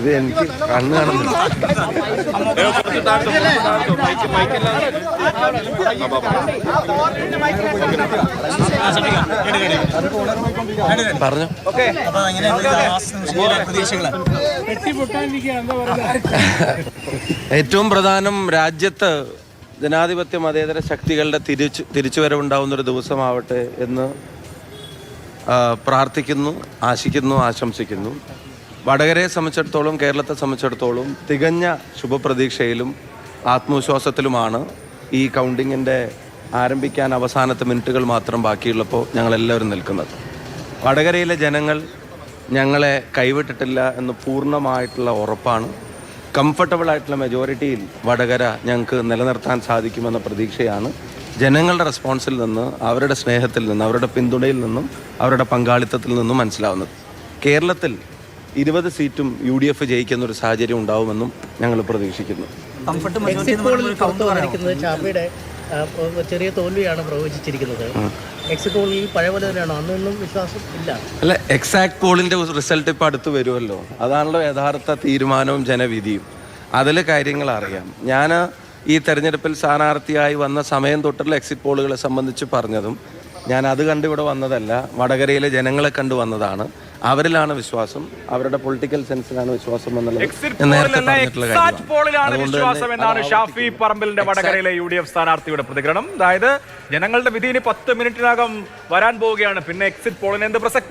ഇത് എനിക്ക് കണ്ണ് കാണുന്നില്ല. പറഞ്ഞു. ഏറ്റവും പ്രധാനം രാജ്യത്ത് ജനാധിപത്യ മതേതര ശക്തികളുടെ തിരിച്ചു തിരിച്ചുവരവുണ്ടാവുന്നൊരു ദിവസമാവട്ടെ എന്ന് പ്രാർത്ഥിക്കുന്നു ആശിക്കുന്നു ആശംസിക്കുന്നു. വടകരയെ സംബന്ധിച്ചിടത്തോളം കേരളത്തെ സംബന്ധിച്ചിടത്തോളം തികഞ്ഞ ശുഭപ്രതീക്ഷയിലും ആത്മവിശ്വാസത്തിലുമാണ് ഈ കൗണ്ടിങ്ങിന്റെ ആരംഭിക്കാൻ അവസാനത്തെ മിനിറ്റുകൾ മാത്രം ബാക്കിയുള്ളപ്പോൾ ഞങ്ങളെല്ലാവരും നിൽക്കുന്നത്. വടകരയിലെ ജനങ്ങൾ ഞങ്ങളെ കൈവിട്ടിട്ടില്ല എന്ന് പൂർണമായിട്ടുള്ള ഉറപ്പാണ്. കംഫർട്ടബിൾ ആയിട്ടുള്ള മെജോറിറ്റിയിൽ വടകര ഞങ്ങൾക്ക് നിലനിർത്താൻ സാധിക്കുമെന്ന പ്രതീക്ഷയാണ്. ജനങ്ങളുടെ റെസ്പോൺസിൽ നിന്ന് അവരുടെ സ്നേഹത്തിൽ നിന്ന് അവരുടെ പിന്തുണയിൽ നിന്നും അവരുടെ പങ്കാളിത്തത്തിൽ നിന്നും മനസ്സിലാവുന്നത്. കേരളത്തിൽ ഇരുപത് സീറ്റും യു ഡി എഫ് ജയിക്കുന്ന ഒരു സാഹചര്യം ഉണ്ടാവുമെന്നും ഞങ്ങൾ പ്രതീക്ഷിക്കുന്നു ചെറിയ തോൽവിയാണ് പ്രവചിച്ചിരിക്കുന്നത്. എക്സിറ്റ് പോളിൽ പഴയ പോലെ തന്നെയാണോ? അന്നൊന്നും വിശ്വാസം ഇല്ല. അല്ല എക്സാക്ട് പോളിന്റെ റിസൾട്ട് ഇപ്പൊ അടുത്ത് വരുമല്ലോ. അതാണല്ലോ യഥാർത്ഥ തീരുമാനവും ജനവിധിയും. അതിൽ കാര്യങ്ങൾ അറിയാം. ഞാൻ ഈ തെരഞ്ഞെടുപ്പിൽ സ്ഥാനാർത്ഥിയായി വന്ന സമയം തൊട്ടുള്ള എക്സിറ്റ് പോളുകളെ സംബന്ധിച്ച് പറഞ്ഞതും ഞാൻ അത് കണ്ട് ഇവിടെ വന്നതല്ല വടകരയിലെ ജനങ്ങളെ കണ്ടു വന്നതാണ്. അവരിലാണ് വിശ്വാസം അവരുടെ പൊളിറ്റിക്കൽ സെൻസിലാണ് വിശ്വാസം എന്നുള്ളത്. എക്സിറ്റ്. പോളിലാണ് വിശ്വാസം എന്നാണ് അത് ഷാഫി പറമ്പിലിന്റെ വടകരയിലെ യു ഡി എഫ് സ്ഥാനാർത്ഥിയുടെ പ്രതികരണം. അതായത് ജനങ്ങളുടെ വിധി ഇനി പത്ത് മിനിറ്റിനകം വരാൻ പോവുകയാണ്. പിന്നെ എക്സിറ്റ് പോളിന് എന്ത് പ്രസക്തി?